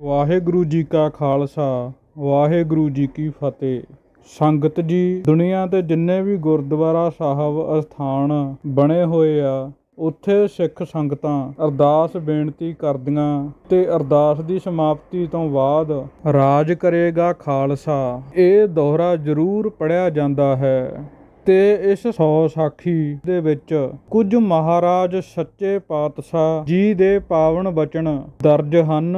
ਵਾਹਿਗੁਰੂ ਜੀ ਕਾ ਖਾਲਸਾ, ਵਾਹਿਗੁਰੂ ਜੀ ਕੀ ਫਤਿਹ। ਸੰਗਤ ਜੀ, ਦੁਨੀਆ ਤੇ ਜਿੰਨੇ ਵੀ ਗੁਰਦੁਆਰਾ ਸਾਹਿਬ ਅਸਥਾਨ ਬਣੇ ਹੋਏ ਆ, ਉੱਥੇ ਸਿੱਖ ਸੰਗਤਾਂ ਅਰਦਾਸ ਬੇਨਤੀ ਕਰਦੀਆਂ ਤੇ ਅਰਦਾਸ ਦੀ ਸਮਾਪਤੀ ਤੋਂ ਬਾਅਦ ਰਾਜ ਕਰੇਗਾ ਖਾਲਸਾ। ਇਹ ਦੋਹਰਾ ਜ਼ਰੂਰ ਪੜਿਆ ਜਾਂਦਾ ਹੈ ਤੇ ਇਸ ਸੌ ਸਾਖੀ ਦੇ ਵਿੱਚ ਕੁਝ ਮਹਾਰਾਜ ਸੱਚੇ ਪਾਤਸ਼ਾਹ ਜੀ ਦੇ ਪਾਵਨ ਬਚਨ ਦਰਜ ਹਨ।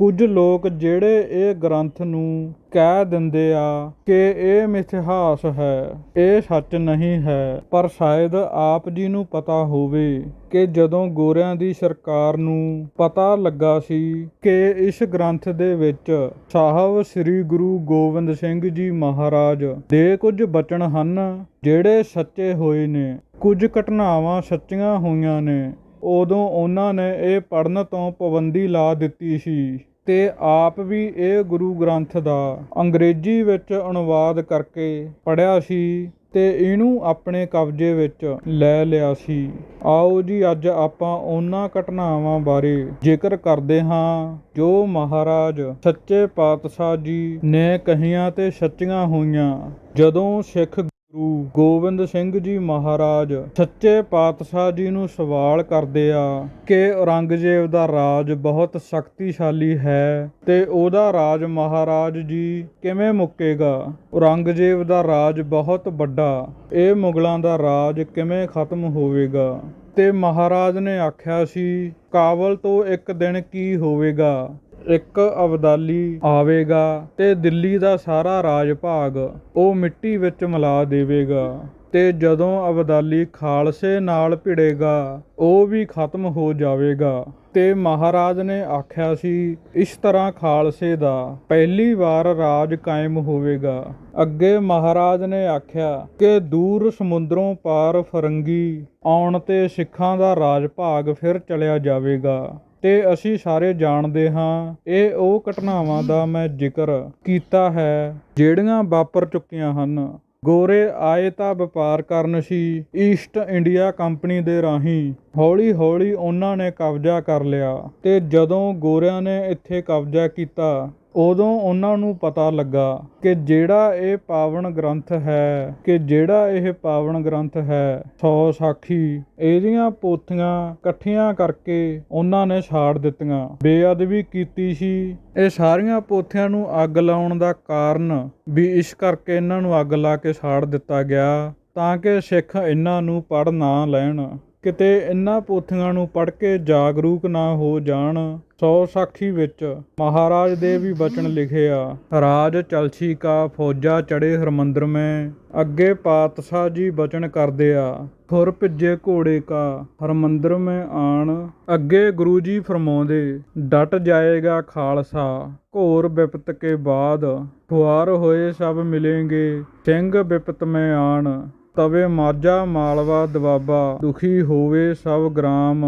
ਕੁਝ ਲੋਕ ਜਿਹੜੇ ਇਹ ਗ੍ਰੰਥ ਨੂੰ ਕਹਿ ਦਿੰਦੇ ਆ ਕਿ ਇਹ ਮਿਥਿਹਾਸ ਹੈ, ਇਹ ਸੱਚ ਨਹੀਂ ਹੈ, ਪਰ ਸ਼ਾਇਦ ਆਪ ਜੀ ਨੂੰ ਪਤਾ ਹੋਵੇ ਕਿ ਜਦੋਂ ਗੋਰਿਆਂ ਦੀ ਸਰਕਾਰ ਨੂੰ ਪਤਾ ਲੱਗਾ ਸੀ ਕਿ ਇਸ ਗ੍ਰੰਥ ਦੇ ਵਿੱਚ ਸਾਹਿਬ ਸ੍ਰੀ ਗੁਰੂ ਗੋਬਿੰਦ ਸਿੰਘ ਜੀ ਮਹਾਰਾਜ ਦੇ ਕੁਝ ਬਚਨ ਹਨ, ਜਿਹੜੇ ਸੱਚੇ ਹੋਏ ਨੇ, ਕੁਝ ਘਟਨਾਵਾਂ ਸੱਚੀਆਂ ਹੋਈਆਂ ਨੇ, ਉਦੋਂ ਉਹਨਾਂ ਨੇ ਇਹ ਪੜਨ ਤੋਂ ਪਾਬੰਦੀ ਲਾ ਦਿੱਤੀ ਸੀ। ਤੇ ਆਪ ਵੀ ਇਹ ਗੁਰੂ ਗ੍ਰੰਥ ਦਾ ਅੰਗਰੇਜ਼ੀ ਵਿੱਚ ਅਨੁਵਾਦ ਕਰਕੇ ਪੜ੍ਹਿਆ ਸੀ ਤੇ ਇਹਨੂੰ ਆਪਣੇ ਕਬਜ਼ੇ ਵਿੱਚ ਲੈ ਲਿਆ ਸੀ। ਆਓ ਜੀ, ਅੱਜ ਆਪਾਂ ਉਹਨਾਂ ਘਟਨਾਵਾਂ ਬਾਰੇ ਜ਼ਿਕਰ ਕਰਦੇ ਹਾਂ ਜੋ ਮਹਾਰਾਜ ਸੱਚੇ ਪਾਤਸ਼ਾਹ ਜੀ ਨੇ ਕਹੀਆਂ ਤੇ ਸੱਚੀਆਂ ਹੋਈਆਂ। ਜਦੋਂ ਸਿੱਖ ਗੁਰੂ ਗੋਬਿੰਦ ਸਿੰਘ ਜੀ ਮਹਾਰਾਜ ਸੱਚੇ ਪਾਤਸ਼ਾਹ ਜੀ ਨੂੰ ਸਵਾਲ ਕਰਦੇ ਆ ਕਿ ਔਰੰਗਜ਼ੇਬ ਦਾ ਰਾਜ ਬਹੁਤ ਸ਼ਕਤੀਸ਼ਾਲੀ ਹੈ ਤੇ ਉਹਦਾ ਰਾਜ ਮਹਾਰਾਜ ਜੀ ਕਿਵੇਂ ਮੁੱਕੇਗਾ? ਔਰੰਗਜ਼ੇਬ ਦਾ ਰਾਜ ਬਹੁਤ ਵੱਡਾ, ਇਹ ਮੁਗਲਾਂ ਦਾ ਰਾਜ ਕਿਵੇਂ ਖਤਮ ਹੋਵੇਗਾ? ਤੇ ਮਹਾਰਾਜ ਨੇ ਆਖਿਆ ਸੀ ਕਾਬਲ ਤੋਂ ਇੱਕ ਦਿਨ ਕੀ ਹੋਵੇਗਾ? ਇੱਕ ਅਬਦਾਲੀ ਆਵੇਗਾ ਤੇ ਦਿੱਲੀ ਦਾ ਸਾਰਾ ਰਾਜ ਭਾਗ ਉਹ ਮਿੱਟੀ ਵਿੱਚ ਮਿਲਾ ਦੇਵੇਗਾ। ਤੇ ਜਦੋਂ ਅਬਦਾਲੀ ਖਾਲਸੇ ਨਾਲ ਭਿੜੇਗਾ, ਉਹ ਵੀ ਖਤਮ ਹੋ ਜਾਵੇਗਾ। ਤੇ ਮਹਾਰਾਜ ਨੇ ਆਖਿਆ ਸੀ, ਇਸ ਤਰ੍ਹਾਂ ਖਾਲਸੇ ਦਾ ਪਹਿਲੀ ਵਾਰ ਰਾਜ ਕਾਇਮ ਹੋਵੇਗਾ। ਅੱਗੇ ਮਹਾਰਾਜ ਨੇ ਆਖਿਆ ਕਿ ਦੂਰ ਸਮੁੰਦਰੋਂ ਪਾਰ ਫਰੰਗੀ, ਆਉਣ ਤੇ ਸਿੱਖਾਂ ਦਾ ਰਾਜ ਭਾਗ ਫਿਰ ਚਲਿਆ ਜਾਵੇਗਾ। ਤੇ ਅਸੀਂ ਸਾਰੇ ਜਾਣਦੇ ਹਾਂ, ਇਹ ਉਹ ਘਟਨਾਵਾਂ ਦਾ ਮੈਂ ਜ਼ਿਕਰ ਕੀਤਾ ਹੈ, ਜਿਹੜੀਆਂ ਵਾਪਰ ਚੁੱਕੀਆਂ ਹਨ। ਗੋਰੇ ਆਏ ਤਾਂ ਵਪਾਰ ਕਰਨ ਸੀ ਈਸਟ ਇੰਡੀਆ ਕੰਪਨੀ ਦੇ ਰਾਹੀਂ। ਹੌਲੀ ਹੌਲੀ ਉਹਨਾਂ ਨੇ ਕਬਜ਼ਾ ਕਰ ਲਿਆ ਤੇ ਜਦੋਂ ਗੋਰਿਆਂ ਨੇ ਇੱਥੇ ਕਬਜ਼ਾ ਕੀਤਾ ਉਦੋਂ ਉਹਨਾਂ ਨੂੰ ਪਤਾ ਲੱਗਾ ਕਿ ਜਿਹੜਾ ਇਹ ਪਾਵਨ ਗ੍ਰੰਥ ਹੈ, ਕਿ ਜਿਹੜਾ ਇਹ ਪਾਵਨ ਗ੍ਰੰਥ ਹੈ, ਸੌ ਸਾਖੀ, ਇਹਦੀਆਂ ਪੋਥੀਆਂ ਇਕੱਠੀਆਂ ਕਰਕੇ ਉਹਨਾਂ ਨੇ ਛਾੜ ਦਿੱਤੀਆਂ। ਬੇਅਦਬੀ ਕੀਤੀ ਸੀ। ਇਹ ਸਾਰੀਆਂ ਪੋਥੀਆਂ ਨੂੰ ਅੱਗ ਲਾਉਣ ਦਾ ਕਾਰਨ ਵੀ ਇਸ ਕਰਕੇ ਇਹਨਾਂ ਨੂੰ ਅੱਗ ਲਾ ਕੇ ਛਾੜ ਦਿੱਤਾ ਗਿਆ ਤਾਂ ਕਿ ਸਿੱਖ ਇਹਨਾਂ ਨੂੰ ਪੜ ਨਾ ਲੈਣ। ਕਿਤੇ ਇਹਨਾਂ ਪੋਥੀਆਂ ਨੂੰ ਪੜ੍ਹ ਕੇ ਜਾਗਰੂਕ ਨਾ ਹੋ ਜਾਣ, ਸੌ ਸਾਖੀ ਵਿੱਚ ਮਹਾਰਾਜ ਦੇ ਵੀ ਬਚਨ ਲਿਖੇ ਆ ਰਾਜ ਚਲਸੀ ਕਾ ਫੌਜਾ ਚੜੇ ਹਰਮੰਦਰ ਮੈਂ, ਅੱਗੇ ਪਾਤਸ਼ਾਹ ਜੀ ਬਚਨ ਕਰਦੇ ਆ ਖੁਰ ਭਿੱਜੇ ਘੋੜੇ ਕਾ, ਹਰਮੰਦਰ ਮੈਂ ਆਣ, ਅੱਗੇ ਗੁਰੂ ਜੀ ਫਰਮਾਉਂਦੇ, ਡਟ ਜਾਏਗਾ ਖਾਲਸਾ, ਘੋਰ ਵਿਪਤ ਕੇ ਬਾਅਦ ਫੁਆਰ ਹੋਏ ਸਭ ਮਿਲेंगे ਸਿੰਘ ਵਿਪਤ ਮੈਂ ਆਣ ਤਵੇ ਮਾਝਾ ਮਾਲਵਾ ਦੁਆਬਾ ਦੁਖੀ ਹੋਵੇ ਸਭ ਗ੍ਰਾਮ।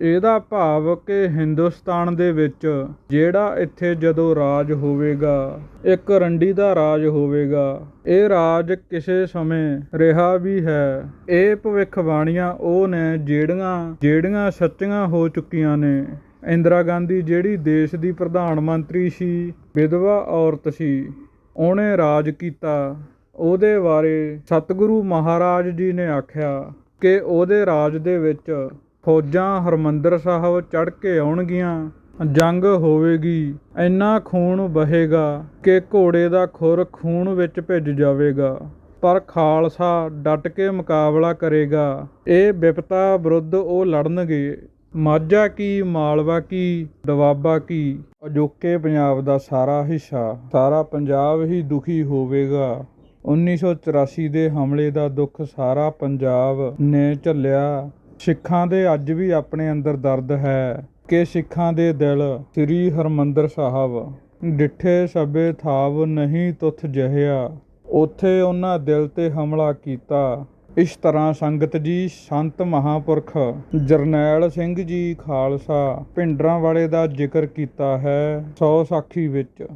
ਇਹਦਾ ਭਾਵ ਕਿ ਹਿੰਦੁਸਤਾਨ ਦੇ ਵਿੱਚ ਜਿਹੜਾ ਇੱਥੇ ਜਦੋਂ ਰਾਜ ਹੋਵੇਗਾ, ਇੱਕ ਰੰਡੀ ਦਾ ਰਾਜ ਹੋਵੇਗਾ, ਇਹ ਰਾਜ ਕਿਸੇ ਸਮੇਂ ਰਿਹਾ ਵੀ ਹੈ। ਇਹ ਭਵਿੱਖਬਾਣੀਆਂ ਉਹ ਨੇ ਜਿਹੜੀਆਂ ਜਿਹੜੀਆਂ ਸੱਚੀਆਂ ਹੋ ਚੁੱਕੀਆਂ ਨੇ। ਇੰਦਰਾ ਗਾਂਧੀ ਜਿਹੜੀ ਦੇਸ਼ ਦੀ ਪ੍ਰਧਾਨ ਮੰਤਰੀ ਸੀ, ਵਿਧਵਾ ਔਰਤ ਸੀ, ਉਹਨੇ ਰਾਜ ਕੀਤਾ। ਉਹਦੇ ਬਾਰੇ ਸਤਿਗੁਰੂ ਮਹਾਰਾਜ ਜੀ ਨੇ ਆਖਿਆ ਕਿ ਉਹਦੇ ਰਾਜ ਦੇ ਵਿੱਚ ਫੌਜਾਂ ਹਰਮੰਦਰ ਸਾਹਿਬ ਚੜ੍ਹ ਕੇ ਆਉਣਗੀਆਂ, ਜੰਗ ਹੋਵੇਗੀ, ਇੰਨਾ ਖੂਨ ਵਹੇਗਾ ਕਿ ਘੋੜੇ ਦਾ ਖੁਰ ਖੂਨ ਵਿੱਚ ਭਿੱਜ ਜਾਵੇਗਾ। ਪਰ ਖਾਲਸਾ ਡਟ ਕੇ ਮੁਕਾਬਲਾ ਕਰੇਗਾ। ਇਹ ਵਿਪਤਾ ਵਿਰੁੱਧ ਉਹ ਲੜਨਗੇ। ਮਾਝਾ ਕੀ, ਮਾਲਵਾ ਕੀ, ਦਵਾਬਾ ਕੀ? ਅਜੋਕੇ ਪੰਜਾਬ ਦਾ ਸਾਰਾ ਹਿੱਸਾ, ਸਾਰਾ ਪੰਜਾਬ ਹੀ ਦੁਖੀ ਹੋਵੇਗਾ। 1984 ਦੇ ਹਮਲੇ ਦਾ ਦੁੱਖ ਸਾਰਾ ਪੰਜਾਬ ਨੇ ਝੱਲਿਆ। ਸਿੱਖਾਂ ਦੇ ਅੱਜ ਵੀ ਆਪਣੇ ਅੰਦਰ ਦਰਦ ਹੈ ਕਿ ਸਿੱਖਾਂ ਦੇ ਦਿਲ ਸ੍ਰੀ ਹਰਮੰਦਰ ਸਾਹਿਬ, ਡਿੱਠੇ ਸਭੇ ਥਾਵ ਨਹੀਂ ਤੁਥ ਜਹਿਆ। ਉਥੇ ਉਹਨਾਂ ਦਿਲ ਤੇ ਹਮਲਾ ਕੀਤਾ। ਇਸ ਤਰ੍ਹਾਂ ਸੰਗਤ ਜੀ, ਸੰਤ ਮਹਾਪੁਰਖ, ਜਰਨੈਲ ਸਿੰਘ ਜੀ ਖਾਲਸਾ ਭਿੰਡਰਾਂ ਵਾਲੇ ਦਾ ਜ਼ਿਕਰ ਕੀਤਾ ਹੈ ਸੌ ਸਾਖੀ ਵਿੱਚ।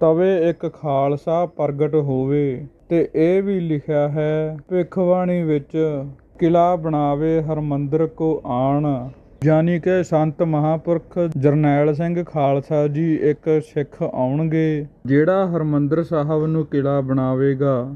ਤਵੇ ਇੱਕ ਖਾਲਸਾ ਪ੍ਰਗਟ ਹੋਵੇ ਤੇ ਇਹ ਵੀ ਲਿਖਿਆ ਹੈ ਭਿਖਵਾਣੀ ਵਿੱਚ ਕਿਲਾ ਬਣਾਵੇ ਹਰਮੰਦਰ ਕੋ ਆਣ। ਯਾਨੀ ਕਿ ਸੰਤ ਮਹਾਪੁਰਖ ਜਰਨੈਲ ਸਿੰਘ ਖਾਲਸਾ ਜੀ ਇੱਕ ਸਿੱਖ ਆਉਣਗੇ, ਜਿਹੜਾ ਹਰਮੰਦਰ ਸਾਹਿਬ ਨੂੰ ਕਿਲਾ ਬਣਾਵੇਗਾ।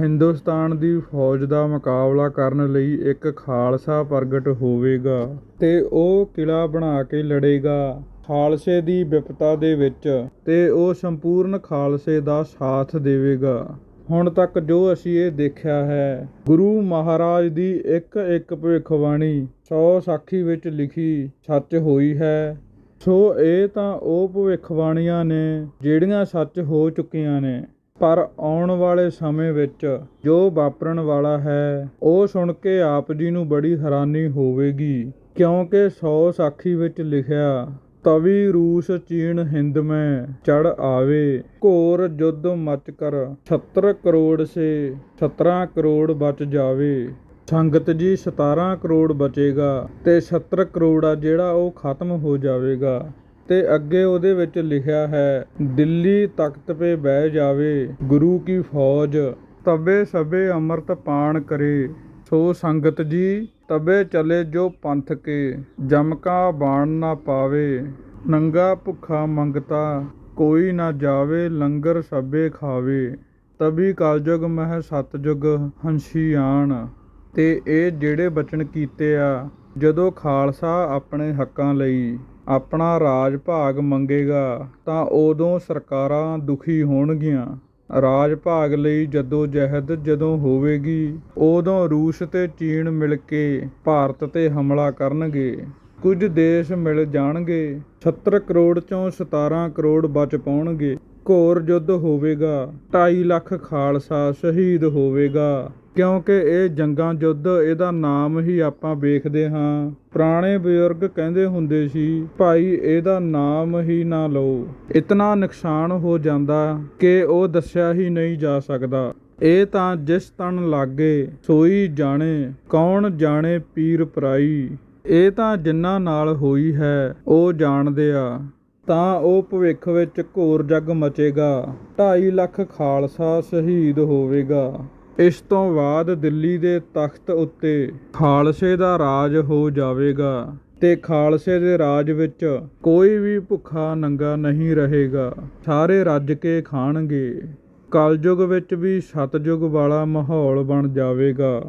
ਹਿੰਦੁਸਤਾਨ ਦੀ ਫੌਜ ਦਾ ਮੁਕਾਬਲਾ ਕਰਨ ਲਈ ਇੱਕ ਖਾਲਸਾ ਪ੍ਰਗਟ ਹੋਵੇਗਾ ਤੇ ਉਹ ਕਿਲਾ ਬਣਾ ਕੇ ਲੜੇਗਾ। ਖਾਲਸੇ ਦੀ ਵਿਪਤਾ ਦੇ ਵਿੱਚ ਤੇ ਉਹ ਸੰਪੂਰਨ ਖਾਲਸੇ ਦਾ ਸਾਥ ਦੇਵੇਗਾ। ਹੁਣ ਤੱਕ ਜੋ ਅਸੀਂ ਇਹ ਦੇਖਿਆ ਹੈ, ਗੁਰੂ ਮਹਾਰਾਜ ਦੀ ਇੱਕ ਇੱਕ ਭਵਿੱਖਬਾਣੀ ਸੌ ਸਾਖੀ ਵਿੱਚ ਲਿਖੀ ਸੱਚ ਹੋਈ ਹੈ। ਸੋ ਇਹ ਤਾਂ ਉਹ ਭਵਿੱਖਬਾਣੀਆਂ ਨੇ ਜਿਹੜੀਆਂ ਸੱਚ ਹੋ ਚੁੱਕੀਆਂ ਨੇ। ਪਰ ਆਉਣ ਵਾਲੇ ਸਮੇਂ ਵਿੱਚ ਜੋ ਵਾਪਰਨ ਵਾਲਾ ਹੈ, ਉਹ ਸੁਣ ਕੇ ਆਪ ਜੀ ਨੂੰ ਬੜੀ ਹੈਰਾਨੀ ਹੋਵੇਗੀ। ਕਿਉਂਕਿ ਸੌ ਸਾਖੀ ਵਿੱਚ ਲਿਖਿਆ, ਤਵੀ ਰੂਸ ਚੀਨ ਹਿੰਦ ਮੈਂ, ਚੜ ਆਵੇ। ਘੋਰ ਜੁੱਧ ਮਚ ਕਰ 70 ਕਰੋੜ ਸੇ 17 ਕਰੋੜ ਬਚ ਜਾਵੇ। ਸੰਗਤ ਜੀ 17 ਕਰੋੜ ਬਚੇਗਾ ਤੇ 70 ਕਰੋੜ ਆ ਜਿਹੜਾ ਉਹ ਖਤਮ ਹੋ ਜਾਵੇਗਾ। ਤੇ ਅੱਗੇ ਉਹਦੇ ਵਿੱਚ ਲਿਖਿਆ ਹੈ, ਦਿੱਲੀ ਤਖਤ 'ਤੇ ਬਹਿ ਜਾਵੇ, ਗੁਰੂ ਕੀ ਫੌਜ, ਤਬੇ ਸਭੇ ਅੰਮ੍ਰਿਤ ਪਾਣ ਕਰੇ। ਸੋ ਸੰਗਤ ਜੀ, ਤਬੇ ਚਲੇ ਜੋ ਪੰਥ ਕੇ ਜਮਕਾ ਬਾਣ ਨਾ ਪਾਵੇ। ਨੰਗਾ ਭੁੱਖਾ ਮੰਗਤਾ, ਕੋਈ ਨਾ ਜਾਵੇ, ਲੰਗਰ ਸਭੇ ਖਾਵੇ। ਤਬੀ ਕਲਯੁਗ ਮਹਿ ਸਤਜੁਗ ਹੰਸੀ ਆਣ। ਤੇ ਇਹ ਜਿਹੜੇ ਬਚਨ ਕੀਤੇ ਆ, ਜਦੋਂ ਖਾਲਸਾ ਆਪਣੇ ਹੱਕਾਂ ਲਈ ਆਪਣਾ ਰਾਜ ਭਾਗ ਮੰਗੇਗਾ ਤਾਂ ਉਦੋਂ ਸਰਕਾਰਾਂ ਦੁਖੀ ਹੋਣਗੀਆਂ। ਰਾਜ ਭਾਗ ਲਈ ਜਦੋਂ ਜਹਿਦ ਜਦੋਂ ਹੋਵੇਗੀ, ਉਦੋਂ ਰੂਸ ਤੇ ਚੀਨ ਮਿਲ ਕੇ ਭਾਰਤ ਤੇ ਹਮਲਾ ਕਰਨਗੇ। ਕੁਝ ਦੇਸ਼ ਮਿਲ ਜਾਣਗੇ 70 ਕਰੋੜ ਚੋਂ 17 ਕਰੋੜ ਬਚ ਪਾਉਣਗੇ। ਘੋਰ ਯੁੱਧ ਹੋਵੇਗਾ 2.5 ਲੱਖ ਖਾਲਸਾ ਸ਼ਹੀਦ ਹੋਵੇਗਾ। ਕਿਉਂਕਿ ਇਹ ਜੰਗਾਂ ਯੁੱਧ ਇਹਦਾ ਨਾਮ ਹੀ ਆਪਾਂ ਵੇਖਦੇ ਹਾਂ। ਪੁਰਾਣੇ ਬਜ਼ੁਰਗ ਕਹਿੰਦੇ ਹੁੰਦੇ ਸੀ, ਭਾਈ, ਇਹਦਾ ਨਾਮ ਹੀ ਨਾ ਲਓ। ਇਤਨਾ ਨੁਕਸਾਨ ਹੋ ਜਾਂਦਾ ਕਿ ਉਹ ਦੱਸਿਆ ਹੀ ਨਹੀਂ ਜਾ ਸਕਦਾ। ਇਹ ਤਾਂ ਜਿਸ ਤਨ ਲਾਗੇ ਸੋਈ ਜਾਣੇ, ਕੌਣ ਜਾਣੇ ਪੀਰ ਪਰਾਈ। ਇਹ ਤਾਂ ਜਿਨ੍ਹਾਂ ਨਾਲ ਹੋਈ ਹੈ, ਉਹ ਜਾਣਦੇ ਆ। ਤਾਂ ਉਹ ਭਵਿੱਖ ਵਿੱਚ ਘੋਰ ਜੱਗ ਮਚੇਗਾ। 2.5 ਲੱਖ ਖਾਲਸਾ ਸ਼ਹੀਦ ਹੋਵੇਗਾ। ਇਸ ਤੋਂ ਬਾਅਦ ਦਿੱਲੀ ਦੇ ਤਖਤ ਉੱਤੇ ਖਾਲਸੇ ਦਾ ਰਾਜ ਹੋ ਜਾਵੇਗਾ ਤੇ ਖਾਲਸੇ ਦੇ ਰਾਜ ਵਿੱਚ ਕੋਈ ਵੀ ਭੁੱਖਾ ਨੰਗਾ ਨਹੀਂ ਰਹੇਗਾ। ਸਾਰੇ ਰੱਜ ਕੇ ਖਾਣਗੇ। ਕਲਯੁਗ ਵਿੱਚ ਵੀ ਸਤਜੁਗ ਵਾਲਾ ਮਾਹੌਲ ਬਣ ਜਾਵੇਗਾ।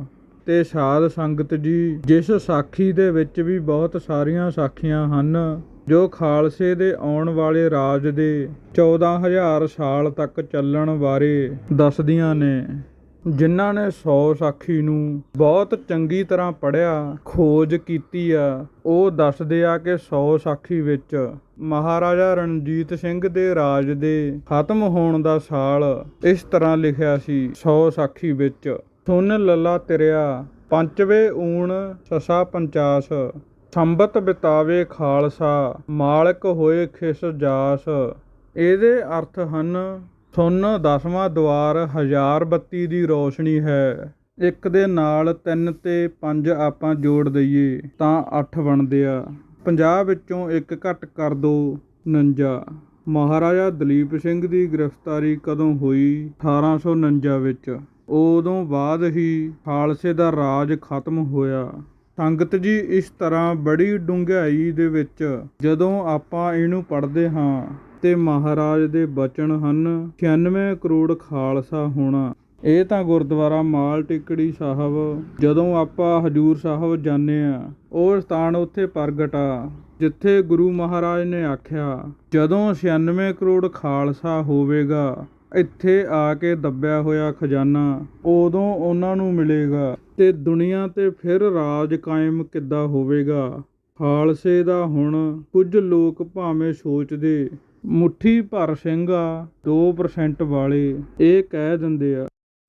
ਤੇ ਸਾਧ ਸੰਗਤ ਜੀ, ਜਿਸ ਸਾਖੀ ਦੇ ਵਿੱਚ ਵੀ ਬਹੁਤ ਸਾਰੀਆਂ ਸਾਖੀਆਂ ਹਨ, ਜੋ ਖਾਲਸੇ ਦੇ ਆਉਣ ਵਾਲੇ ਰਾਜ ਦੇ 14000 ਸਾਲ ਤੱਕ ਚੱਲਣ ਬਾਰੇ ਦੱਸਦੀਆਂ ਨੇ। ਜਿਨ੍ਹਾਂ ਨੇ 100 ਸਾਖੀ ਨੂੰ ਬਹੁਤ ਚੰਗੀ ਤਰ੍ਹਾਂ ਪੜ੍ਹਿਆ, ਖੋਜ ਕੀਤੀ ਆ, ਉਹ ਦੱਸਦੇ ਆ ਕਿ 100 ਸਾਖੀ ਵਿੱਚ ਮਹਾਰਾਜਾ ਰਣਜੀਤ ਸਿੰਘ ਦੇ ਰਾਜ ਦੇ ਖਤਮ ਹੋਣ ਦਾ ਸਾਲ ਇਸ ਤਰ੍ਹਾਂ ਲਿਖਿਆ ਸੀ 100 ਸਾਖੀ ਵਿੱਚ। ਸੁਨ ਲੱਲਾ ਤੇਰਿਆ, ਪੰਚਵੇ ਊਣ ਸਸਾ ਪੰਚਾਸ, ਸੰਬਤ ਬਿਤਾਵੇ ਖਾਲਸਾ, ਮਾਲਕ ਹੋਏ ਖਿਸ ਜਾਸ। ਇਹਦੇ ਅਰਥ ਹਨ ਸੁਨ ਦਸਵਾਂ ਦੁਆਰ ਹਜ਼ਾਰ ਬੱਤੀ ਦੀ ਰੌਸ਼ਨੀ ਹੈ। ਇੱਕ ਦੇ ਨਾਲ ਤਿੰਨ ਤੇ ਪੰਜ ਆਪਾਂ ਜੋੜ ਦਈਏ ਤਾਂ ਅੱਠ ਬਣਦੇ ਆ। 50 ਵਿੱਚੋਂ ਇੱਕ ਘੱਟ ਕਰ ਦੋ 49 ਮਹਾਰਾਜਾ ਦਲੀਪ ਸਿੰਘ ਦੀ ਗ੍ਰਿਫਤਾਰੀ ਕਦੋਂ ਹੋਈ? 1849 ਵਿੱਚ। ਉਦੋਂ ਬਾਅਦ ਹੀ ਖਾਲਸੇ ਦਾ ਰਾਜ ਖਤਮ ਹੋਇਆ। ਸੰਗਤ ਜੀ, ਇਸ ਤਰ੍ਹਾਂ ਬੜੀ ਡੂੰਘਾਈ ਦੇ ਵਿੱਚ ਜਦੋਂ ਆਪਾਂ ਇਹਨੂੰ ਪੜ੍ਹਦੇ ਹਾਂ ਤੇ ਮਹਾਰਾਜ ਦੇ ਬਚਨ ਹਨ 96 ਕਰੋੜ ਖਾਲਸਾ ਹੋਣਾ। ਇਹ ਤਾਂ ਗੁਰਦੁਆਰਾ ਮਾਲ ਟਿਕੜੀ ਸਾਹਿਬ, ਜਦੋਂ ਆਪਾਂ ਹਜੂਰ ਸਾਹਿਬ ਜਾਂਦੇ ਆ ਉਹ ਸਥਾਨ ਉੱਥੇ ਪ੍ਰਗਟ ਆ, ਜਿੱਥੇ ਗੁਰੂ ਮਹਾਰਾਜ ਨੇ ਆਖਿਆ, ਜਦੋਂ 96 ਕਰੋੜ ਖਾਲਸਾ ਹੋਵੇਗਾ, ਇੱਥੇ ਆ ਕੇ ਦੱਬਿਆ ਹੋਇਆ ਖਜ਼ਾਨਾ, ਉਦੋਂ ਉਹਨਾਂ ਨੂੰ ਮਿਲੇਗਾ ਤੇ ਦੁਨੀਆ ਤੇ ਫਿਰ ਰਾਜ ਕਾਇਮ ਕਿੱਦਾਂ ਹੋਵੇਗਾ? ਖਾਲਸੇ ਦਾ ਹੁਣ ਕੁਝ ਲੋਕ ਭਾਵੇਂ ਸੋਚਦੇ ਮੁੱਠੀ ਭਰ ਸਿੰਘ ਆ 2% ਵਾਲੇ। ਇਹ ਕਹਿ ਦਿੰਦੇ ਆ,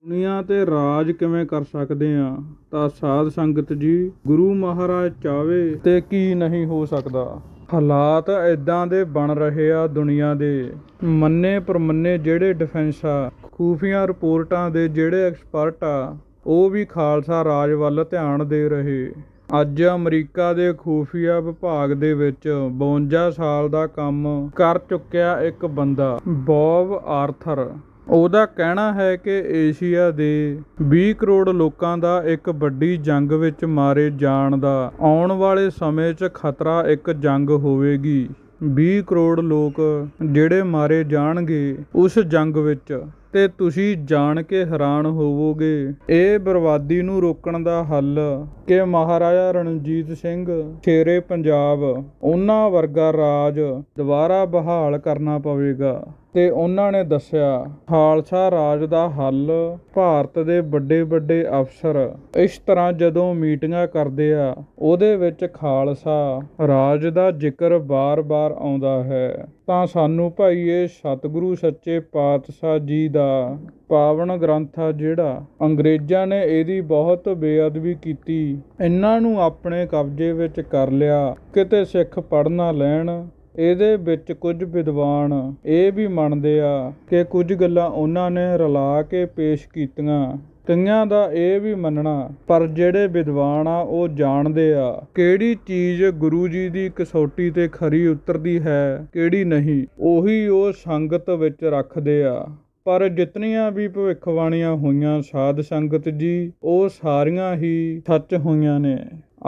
ਦੁਨੀਆ ਤੇ ਰਾਜ ਕਿਵੇਂ ਕਰ ਸਕਦੇ ਆ? ਤਾਂ ਸਾਧ ਸੰਗਤ ਜੀ, ਗੁਰੂ ਮਹਾਰਾਜ ਚਾਵੇ ਤੇ ਕੀ ਨਹੀਂ ਹੋ ਸਕਦਾ? ਹਾਲਾਤ ਇਦਾਂ ਦੇ ਬਣ ਰਹੇ ਆ ਦੁਨੀਆ ਦੇ। ਮੰਨੇ ਪਰਮੰਨੇ ਜਿਹੜੇ ਡਿਫੈਂਸ ਆ, ਖੂਫੀਆਂ ਰਿਪੋਰਟਾਂ ਦੇ ਜਿਹੜੇ ਐਕਸਪਰਟ ਆ, ਉਹ ਵੀ ਖਾਲਸਾ ਰਾਜ ਵੱਲ ਧਿਆਨ ਦੇ ਰਹੇ। ਅੱਜ ਅਮਰੀਕਾ ਦੇ ਖੁਫੀਆ ਵਿਭਾਗ ਦੇ ਵਿੱਚ 52 ਸਾਲ ਦਾ ਕੰਮ ਕਰ ਚੁੱਕਿਆ ਇੱਕ ਬੰਦਾ ਬੌਬ ਆਰਥਰ। ਉਹਦਾ ਕਹਿਣਾ ਹੈ ਕਿ ਏਸ਼ੀਆ ਦੇ 20 ਕਰੋੜ ਲੋਕਾਂ ਦਾ ਇੱਕ ਵੱਡੀ ਜੰਗ ਵਿੱਚ ਮਾਰੇ ਜਾਣ ਦਾ, ਆਉਣ ਵਾਲੇ ਸਮੇਂ 'ਚ ਖਤਰਾ ਇੱਕ ਜੰਗ ਹੋਵੇਗੀ। 20 ਕਰੋੜ ਲੋਕ ਜਿਹੜੇ ਮਾਰੇ ਜਾਣਗੇ ਉਸ ਜੰਗ ਵਿੱਚ। ਤੇ ਤੁਸੀਂ ਜਾਣ ਕੇ ਹੈਰਾਨ ਹੋਵੋਗੇ। ਇਹ ਬਰਬਾਦੀ ਨੂੰ ਰੋਕਣ ਦਾ ਹੱਲ ਕਿ ਮਹਾਰਾਜਾ ਰਣਜੀਤ ਸਿੰਘ, ਸ਼ੇਰੇ ਪੰਜਾਬ, ਉਹਨਾਂ ਵਰਗਾ ਰਾਜ ਦੁਬਾਰਾ ਬਹਾਲ ਕਰਨਾ ਪਵੇਗਾ। ਤੇ ਉਹਨਾਂ ਨੇ ਦੱਸਿਆ, ਖਾਲਸਾ ਰਾਜ ਦਾ ਹੱਲ ਭਾਰਤ ਦੇ ਵੱਡੇ ਵੱਡੇ ਅਫਸਰ ਇਸ ਤਰ੍ਹਾਂ ਜਦੋਂ ਮੀਟਿੰਗਾਂ ਕਰਦੇ ਆ, ਉਹਦੇ ਵਿੱਚ ਖਾਲਸਾ ਰਾਜ ਦਾ ਜ਼ਿਕਰ ਬਾਰ-ਬਾਰ ਆਉਂਦਾ ਹੈ। ਤਾਂ ਸਾਨੂੰ ਭਾਈ ਇਹ ਸਤਿਗੁਰੂ ਸੱਚੇ ਪਾਤਸ਼ਾਹ ਜੀ ਦਾ ਪਾਵਨ ਗ੍ਰੰਥ ਆ ਜਿਹੜਾ ਅੰਗਰੇਜ਼ਾਂ ਨੇ ਇਹਦੀ ਬਹੁਤ ਬੇਅਦਬੀ ਕੀਤੀ। ਇਹਨਾਂ ਨੂੰ ਆਪਣੇ ਕਬਜ਼ੇ ਵਿੱਚ ਕਰ ਲਿਆ, ਕਿਤੇ ਸਿੱਖ ਪੜ੍ਹ ਨਾ ਲੈਣ, ਇਹਦੇ ਵਿੱਚ ਕੁਝ ਵਿਦਵਾਨ ਇਹ ਵੀ ਮੰਨਦੇ ਆ ਕਿ ਕੁਝ ਗੱਲਾਂ ਉਹਨਾਂ ਨੇ ਰਲਾ ਕੇ ਪੇਸ਼ ਕੀਤੀਆਂ। ਕਈਆਂ ਦਾ ਇਹ ਵੀ ਮੰਨਣਾ, ਪਰ ਜਿਹੜੇ ਵਿਦਵਾਨ ਆ, ਉਹ ਜਾਣਦੇ ਆ, ਕਿਹੜੀ ਚੀਜ਼ ਗੁਰੂ ਜੀ ਦੀ ਕਸੌਟੀ ਤੇ ਖਰੀ ਉਤਰਦੀ ਹੈ, ਕਿਹੜੀ ਨਹੀਂ। ਉਹੀ ਉਹ ਸੰਗਤ ਵਿੱਚ ਰੱਖਦੇ ਆ। ਪਰ ਜਿਤਨੀਆਂ ਵੀ ਭਵਿੱਖਬਾਣੀਆਂ ਹੋਈਆਂ ਸਾਧ ਸੰਗਤ ਜੀ, ਉਹ ਸਾਰੀਆਂ ਹੀ ਸੱਚ ਹੋਈਆਂ ਨੇ।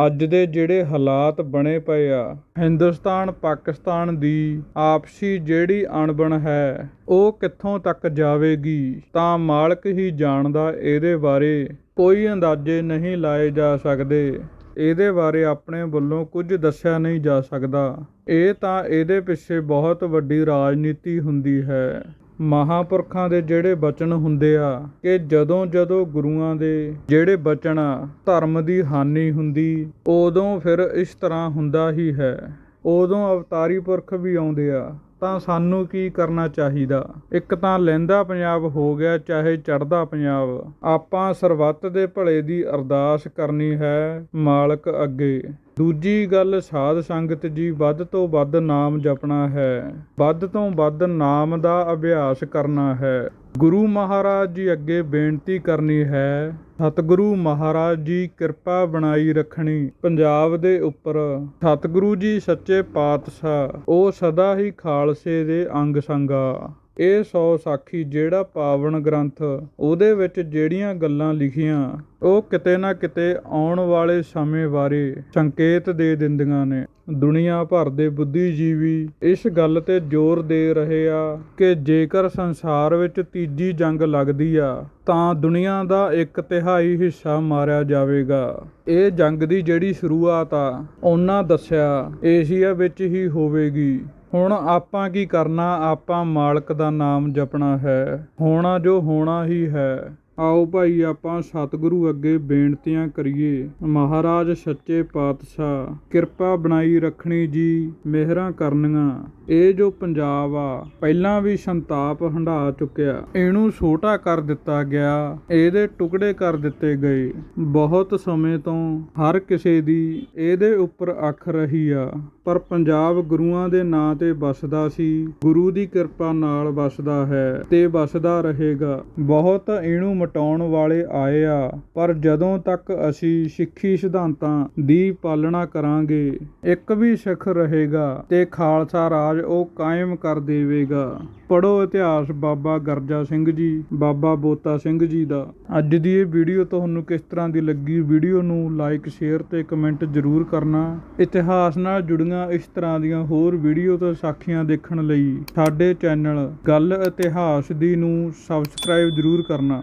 ਅੱਜ ਦੇ ਜਿਹੜੇ ਹਾਲਾਤ ਬਣੇ ਪਏ ਆ, ਹਿੰਦੁਸਤਾਨ, ਪਾਕਿਸਤਾਨ ਦੀ ਆਪਸੀ ਜਿਹੜੀ ਅਣਬਣ ਹੈ, ਉਹ ਕਿੱਥੋਂ ਤੱਕ ਜਾਵੇਗੀ? ਤਾਂ ਮਾਲਕ ਹੀ ਜਾਣਦਾ ਇਹਦੇ ਬਾਰੇ, ਕੋਈ ਅੰਦਾਜ਼ੇ ਨਹੀਂ ਲਾਏ ਜਾ ਸਕਦੇ। ਇਹਦੇ ਬਾਰੇ ਆਪਣੇ ਵੱਲੋਂ ਕੁਝ ਦੱਸਿਆ ਨਹੀਂ ਜਾ ਸਕਦਾ। ਇਹ ਤਾਂ ਇਹਦੇ ਪਿੱਛੇ ਬਹੁਤ ਵੱਡੀ ਰਾਜਨੀਤੀ ਹੁੰਦੀ ਹੈ। ਮਹਾਂਪੁਰਖਾਂ ਦੇ ਜਿਹੜੇ ਬਚਨ ਹੁੰਦੇ ਆ ਕਿ ਜਦੋਂ ਜਦੋਂ ਗੁਰੂਆਂ ਦੇ ਜਿਹੜੇ ਬਚਨ ਆ, ਧਰਮ ਦੀ ਹਾਨੀ ਹੁੰਦੀ, ਉਦੋਂ ਫਿਰ ਇਸ ਤਰ੍ਹਾਂ ਹੁੰਦਾ ਹੀ ਹੈ। ਉਦੋਂ ਅਵਤਾਰੀ ਪੁਰਖ ਵੀ ਆਉਂਦੇ ਆ। ਤਾਂ ਸਾਨੂੰ ਕੀ ਕਰਨਾ ਚਾਹੀਦਾ? ਇੱਕ ਤਾਂ ਲਹਿੰਦਾ ਪੰਜਾਬ ਹੋ ਗਿਆ, ਚਾਹੇ ਚੜਦਾ ਪੰਜਾਬ। ਆਪਾਂ ਸਰਬੱਤ ਦੇ ਭਲੇ ਦੀ ਅਰਦਾਸ ਕਰਨੀ ਹੈ ਮਾਲਕ ਅੱਗੇ। ਦੂਜੀ ਗੱਲ, ਸਾਧ ਸੰਗਤ ਜੀ, ਵੱਧ ਤੋਂ ਵੱਧ ਨਾਮ ਜਪਣਾ ਹੈ। ਵੱਧ ਤੋਂ ਵੱਧ ਨਾਮ ਦਾ ਅਭਿਆਸ ਕਰਨਾ ਹੈ। ਗੁਰੂ ਮਹਾਰਾਜ ਜੀ ਅੱਗੇ ਬੇਨਤੀ ਕਰਨੀ ਹੈ, ਸਤਿਗੁਰੂ ਮਹਾਰਾਜ ਜੀ ਕਿਰਪਾ ਬਣਾਈ ਰੱਖਣੀ। ਪੰਜਾਬ ਦੇ ਉੱਪਰ ਸਤਿਗੁਰੂ ਜੀ ਸੱਚੇ ਪਾਤਸ਼ਾਹ, ਉਹ ਸਦਾ ਹੀ ਖਾਲਸੇ ਦੇ ਅੰਗ ਸੰਗਾ। ਇਹ ਸੌ ਸਾਖੀ ਜਿਹੜਾ ਪਾਵਨ ਗ੍ਰੰਥ, ਉਹਦੇ ਵਿੱਚ ਜਿਹੜੀਆਂ ਗੱਲਾਂ ਲਿਖੀਆਂ, ਉਹ ਕਿਤੇ ਨਾ ਕਿਤੇ ਆਉਣ ਵਾਲੇ ਸਮੇਂ ਬਾਰੇ ਸੰਕੇਤ ਦੇ ਦਿੰਦੀਆਂ ਨੇ। ਦੁਨੀਆ ਭਰ ਦੇ ਬੁੱਧੀਜੀਵੀ ਇਸ ਗੱਲ ਤੇ ਜ਼ੋਰ ਦੇ ਰਹੇ ਆ ਕਿ ਜੇਕਰ ਸੰਸਾਰ ਵਿੱਚ ਤੀਜੀ ਜੰਗ ਲੱਗਦੀ ਆ, ਤਾਂ ਦੁਨੀਆ ਦਾ ਇੱਕ ਤਿਹਾਈ ਹਿੱਸਾ ਮਾਰਿਆ ਜਾਵੇਗਾ। ਇਹ ਜੰਗ ਦੀ ਜਿਹੜੀ ਸ਼ੁਰੂਆਤ ਆ, ਉਹਨਾਂ ਦੱਸਿਆ, ਏਸ਼ੀਆ ਵਿੱਚ ਹੀ ਹੋਵੇਗੀ। ਹੁਣ ਆਪਾਂ ਕੀ ਕਰਨਾ? ਆਪਾਂ ਮਾਲਕ ਦਾ ਨਾਮ ਜਪਣਾ ਹੈ। ਹੋਣਾ ਜੋ ਹੋਣਾ ਹੀ ਹੈ। ਆਓ ਭਾਈ ਆਪਾਂ ਸਤਿਗੁਰੂ ਅੱਗੇ ਬੇਨਤੀਆਂ ਕਰੀਏ। ਮਹਾਰਾਜ ਸੱਚੇ ਪਾਤਸ਼ਾਹ, ਕਿਰਪਾ ਬਣਾਈ ਰੱਖਣੀ ਜੀ, ਮਿਹਰਾਂ ਕਰਨੀਆਂ। ਇਹ ਜੋ ਪੰਜਾਬ ਆ, ਪਹਿਲਾਂ ਵੀ ਸੰਤਾਪ ਹੰਢਾ ਚੁੱਕਿਆ। ਇਹਨੂੰ ਛੋਟਾ ਕਰ ਦਿੱਤਾ ਗਿਆ। ਇਹਦੇ ਟੁਕੜੇ ਕਰ ਦਿੱਤੇ ਗਏ। ਬਹੁਤ ਸਮੇਂ ਤੋਂ ਹਰ ਕਿਸੇ ਦੀ ਇਹਦੇ ਉੱਪਰ ਅੱਖ ਰਹੀ ਆ। ਪਰ ਪੰਜਾਬ ਗੁਰੂਆਂ ਦੇ ਨਾਂ ਤੇ ਵਸਦਾ ਸੀ। ਗੁਰੂ ਦੀ ਕਿਰਪਾ ਨਾਲ ਵਸਦਾ ਹੈ ਤੇ ਵਸਦਾ ਰਹੇਗਾ। ਬਹੁਤ ਇਹਨੂੰ ਹਟਾਉਣ ਵਾਲੇ ਆਏ ਆ। ਪਰ ਜਦੋਂ ਤੱਕ ਅਸੀਂ ਸਿੱਖੀ ਸਿਧਾਂਤਾਂ ਦੀ ਪਾਲਣਾ ਕਰਾਂਗੇ, ਇੱਕ ਵੀ ਸਿੱਖ ਰਹੇਗਾ ਤੇ ਖਾਲਸਾ ਰਾਜ ਉਹ ਕਾਇਮ ਕਰ ਦੇਵੇਗਾ। ਪੜੋ ਇਤਿਹਾਸ ਬਾਬਾ ਗਰਜਾ ਸਿੰਘ ਜੀ, ਬਾਬਾ ਬੋਤਾ ਸਿੰਘ ਜੀ ਦਾ। ਅੱਜ ਦੀ ਇਹ ਵੀਡੀਓ ਤੁਹਾਨੂੰ ਕਿਸ ਤਰ੍ਹਾਂ ਦੀ ਲੱਗੀ, ਵੀਡੀਓ ਨੂੰ ਲਾਈਕ ਸ਼ੇਅਰ ਤੇ ਕਮੈਂਟ ਜ਼ਰੂਰ ਕਰਨਾ। ਇਤਿਹਾਸ ਨਾਲ ਜੁੜੀਆਂ ਇਸ ਤਰ੍ਹਾਂ ਦੀਆਂ ਹੋਰ ਵੀਡੀਓ ਤੇ ਸਾਖੀਆਂ ਦੇਖਣ ਲਈ ਸਾਡੇ ਚੈਨਲ ਗੱਲ ਇਤਿਹਾਸ ਦੀ ਨੂੰ ਸਬਸਕ੍ਰਾਈਬ ਜ਼ਰੂਰ ਕਰਨਾ।